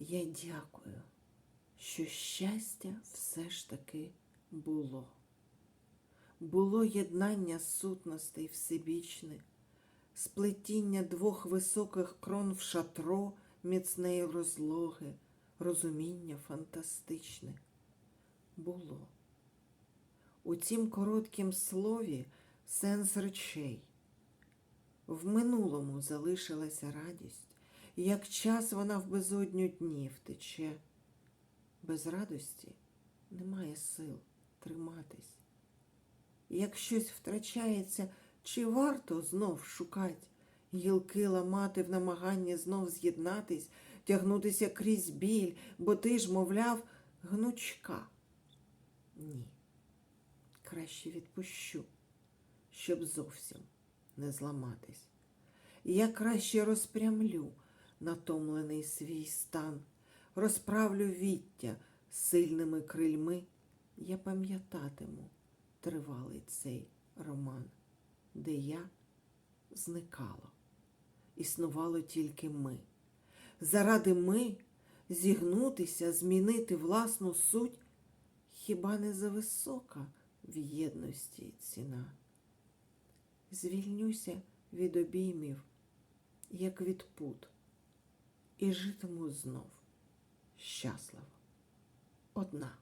Я дякую, що щастя все ж таки було. Було єднання сутностей всебічне, сплетіння двох високих крон в шатро міцної розлоги, розуміння фантастичне. Було. У цім короткім слові сенс речей. В минулому залишилася радість, як час вона в безодню днів тече. Без радості немає сил триматись. Як щось втрачається, чи варто знов шукать, гілки ламати в намаганні знов з'єднатись, тягнутися крізь біль, бо ти ж, мовляв, гнучка. Ні, краще відпущу, щоб зовсім не зламатись. Я краще розпрямлю натомлений свій стан, розправлю віття сильними крильми. Я пам'ятатиму тривалий цей роман, де я зникало, існувало тільки ми. Заради ми зігнутися, змінити власну суть, хіба не зависока в єдності ціна? Звільнюся від обіймів, як від пут, і житиму знов щасливо. Одна.